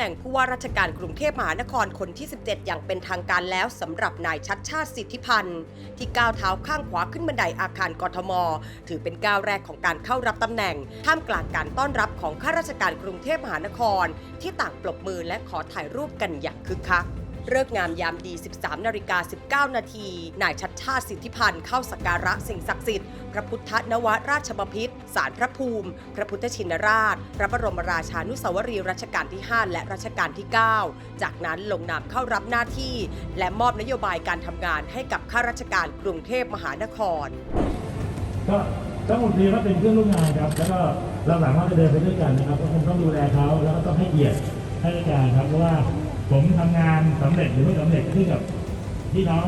แหน่งผู้ว่าราชการกรุงเทพมหานครคนที่ 17 อย่างเป็นทางการแล้วสำหรับนายชัดชาติสิทธิพันธ์ ที่ก้าวเท้าข้างขวาขึ้นบันไดอาคารกทม ถือเป็นก้าวแรกของการเข้ารับตำแหน่ง ท่ามกลางการต้อนรับของข้าราชการกรุงเทพมหานคร ที่ต่างปรบมือและขอถ่ายรูปกันอย่างคึกคัก เลิกงามยามดี 13นาฬิกา19 นาที นายชัดชาติสิทธิพันธ์เข้าสักการะสิ่งศักดิ์สิทธิ์ พระพุทธนวราชบพิตรสารพระภูมิ พระพุทธชินราช พระบรมราชานุสาวรีย์รัชกาลที่ 5 และรัชกาลที่ 9 จากนั้นลงนามเข้ารับหน้าที่ และมอบนโยบายการทำงานให้กับข้าราชการกรุงเทพมหานครก็ทั้งหมดนี้ก็เป็นเพื่อนร่วมงานครับ แล้วก็เราสามารถจะเดินไปด้วยกันนะครับก็คงต้องดูแลเขาแล้วก็ต้องให้เกียรติให้การครับเพราะว่า ผมทำงานสำเร็จหรือไม่สำเร็จขึ้นกับพี่น้อง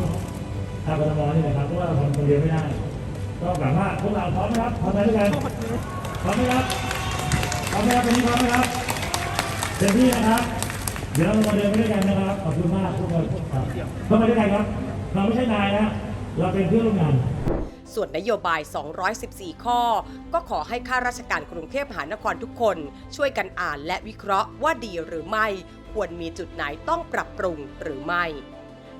ชาวกทมนี่แหละครับเพราะว่าเราทำคนเดียวไม่ได้ ก็หวังว่าพวกเราพร้อมไหมครับพร้อมไหมด้วยกันพร้อมไหมครับพร้อมไหมครับวันนี้พร้อมไหมครับเต็มที่นะครับ เดี๋ยวเรามาเดินไปด้วยกันนะครับขอบคุณมากทุกคนครับเข้ามาด้วยกันครับ เราไม่ใช่นายนะเราเป็นเพื่อนร่วมงาน ส่วนนโยบาย 214 ข้อ ก็ขอให้ข้าราชการกรุงเทพมหานครทุกคน ช่วยกันอ่านและวิเคราะห์ว่าดีหรือไม่ ควรมีจุดไหนต้องปรับปรุงหรือไม่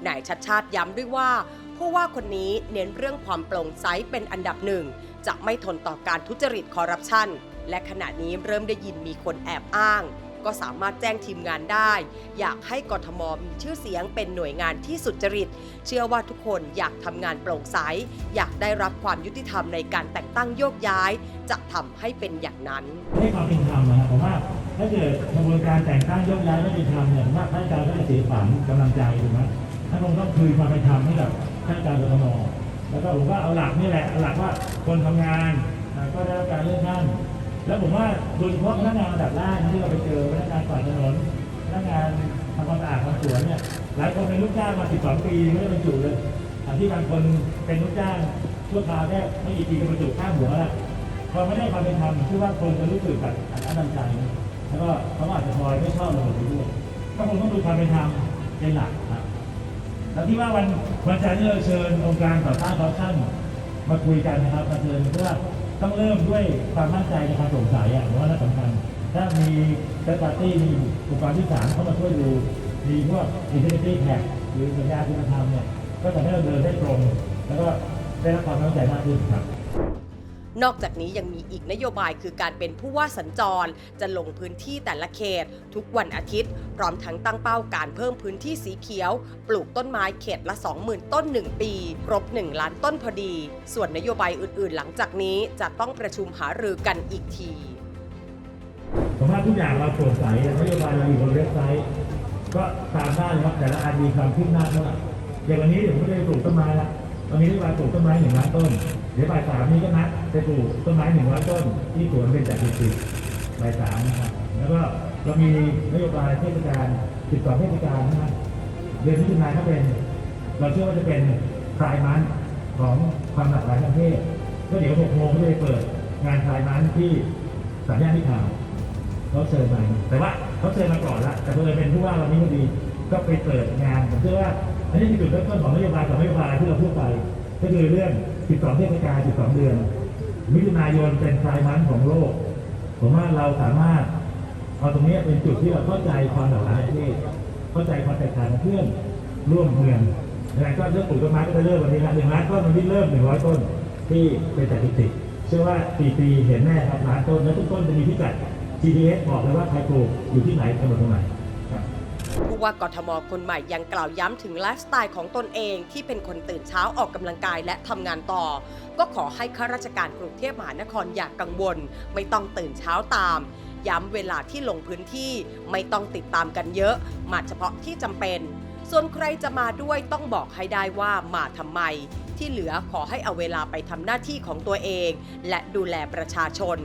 นายชัดชาติย้ำด้วยว่าผู้ว่าคนนี้เน้นเรื่องความโปร่งใสเป็นอันดับหนึ่ง จะไม่ทนต่อการทุจริตคอร์รัปชันและขณะนี้เริ่มได้ยินมีคนแอบอ้าง ก็สามารถแจ้งทีมงานได้ อยากให้กทมมีชื่อเสียงเป็นหน่วยงานที่สุจริต เชื่อว่าทุกคนอยากทำงานโปร่งใส อยากได้รับความยุติธรรมในการแต่งตั้งโยกย้าย จะทำให้เป็นอย่างนั้น ให้ความเป็นธรรมนะครับผมว่าถ้าเกิดกระบวนการแต่งตั้งโยกย้ายไม่เป็นธรรมเนี่ยผมว่าข้าราชการก็จะเสียขวัญกำลังใจถูกไหมท่านคงต้องคืนความเป็นธรรมให้กับข้าราชการกทมแล้วก็ผมว่าเอาหลักนี่แหละเอาหลักว่าคนทำงานก็ได้รับการเลื่อนขั้น แล้วผมว่าโดยเฉพาะพนักงานระดับล่างที่เราไปเจอพนักงานฝ่ายถนนพนักงานทำความสะอาดทำสวนเนี่ยหลายคนเป็นลูกจ้างมา 12 ปีไม่ได้บรรจุเลยอันที่บางคนเป็นลูกจ้างชั่วคราวแค่ไม่กี่ปีก็บรรจุข้ามหัวแล้วพอไม่ได้ความเป็นธรรมชื่อว่าคนจะรู้สึกแบบอัดอั้นตันใจ แล้วก็เขาอาจจะพลอยไม่ชอบระบบนี้ด้วยก็คงต้องดูความเป็นธรรมเป็นหลักครับแล้วที่ว่าวันวันจันทร์ที่เราเชิญองค์การต่อต้านคอร์รัปชันมาคุยกันนะครับมาเชิญเพื่อ ต้องเริ่มด้วยความมั่นใจในความโปร่งใสอะผมว่าน่าสำคัญ ถ้ามีเซอร์ปาร์ตี้มีอุปกรณ์ที่สามเข้ามาช่วยดู มีพวกอินเทอร์เน็ตแท็กหรือสัญญาคุณธรรมเนี่ย ก็จะให้เราเดินได้ตรง แล้วก็ได้รับความมั่นใจมากขึ้นครับ นอกจากนี้ยังมีอีกนโยบายคือการเป็นผู้ว่าสัญจร จะลงพื้นที่แต่ละเขต ทุกวันอาทิตย์ พร้อมทั้งตั้งเป้าการเพิ่มพื้นที่สีเขียว ปลูกต้นไม้เขตละ 20,000 ต้น 1 ปี ครบ 1 ล้านต้นพอดี ส่วนนโยบายอื่นๆ หลังจากนี้จะต้องประชุมหารือกันอีกทีผมว่าทุกอย่างเราโปร่งใสนโยบายเราอยู่บนเว็บไซต์ ก็ตามได้นะครับแต่ละอันมีความคืบหน้าเท่าไหร่อย่างวันนี้เดี๋ยวผมก็จะปลูกต้นไม้ละ วันนี้นโยบายปลูกต้นไม้หนึ่งล้านต้น เดี๋ยวบ่ายสามนี้ก็นัดไปปลูกต้นไม้หนึ่งร้อยต้น ที่สวนเป็นจัดสิบบ่ายสามนะครับแล้วก็เรามีนโยบายเทศกาลติดต่อเทศกาลนะครับเดือนมิถุนายนก็เป็น เราเชื่อว่าจะเป็นคลายมันของความหลากหลายทางเพศก็เดี๋ยวหกโมงก็จะไปเปิดงานคลายมันที่สามย่านมิตรทาวเขาเชิญมาแต่ว่าเขาเชิญมาก่อนละแต่เพื่อเป็นผู้ว่าวันนี้พอดีก็ไปเปิดงานผมเชื่อว่า อันนี้คือจุดเริ่มต้นของนโยบายของนโยบายที่เราพูดไปก็คือเรื่อง 12 เทศกาล 12 เดือน มิถุนายนเป็นไตรมันของโลก ผมว่าเราสามารถเอาตรงนี้เป็นจุดที่เราเข้าใจความหลากหลายประเทศเข้าใจความแตกต่างของเพื่อนร่วมเมืองยังไงก็เรื่องปลูกต้นไม้ก็จะเริ่มวันนี้ละหนึ่งล้านต้นวันนี้เริ่มหนึ่งร้อยต้นที่เป็นสถิติเชื่อว่าสี่ปีเห็นแน่ครับล้านต้นแล้วทุกต้นจะมีพิกัด GPS บอกเลยว่าใครปลูกอยู่ที่ไหนกำหนดตรงไหนครับผู้ ว่ากทมคนใหม่ยังกล่าวย้ำถึงไลฟ์สไตล์ของตนเองที่เป็นคนตื่นเช้าออกกำลังกายและทำงานต่อ ก็ขอให้ข้าราชการกรุงเทพมหานครอย่ากกังวล ไม่ต้องตื่นเช้าตาม ย้ำเวลาที่ลงพื้นที่ไม่ต้องติดตามกันเยอะมาเฉพาะที่จำเป็น ส่วนใครจะมาด้วยต้องบอกให้ได้ว่ามาทำไม ที่เหลือขอให้เอาเวลาไปทำหน้าที่ของตัวเอง และดูแลประชาชน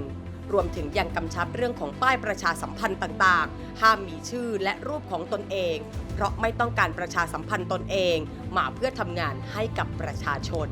รวมถึงยังกำชับเรื่องของป้ายประชาสัมพันธ์ต่างๆ ห้ามมีชื่อและรูปของตนเอง เพราะไม่ต้องการประชาสัมพันธ์ตนเอง มาเพื่อทำงานให้กับประชาชน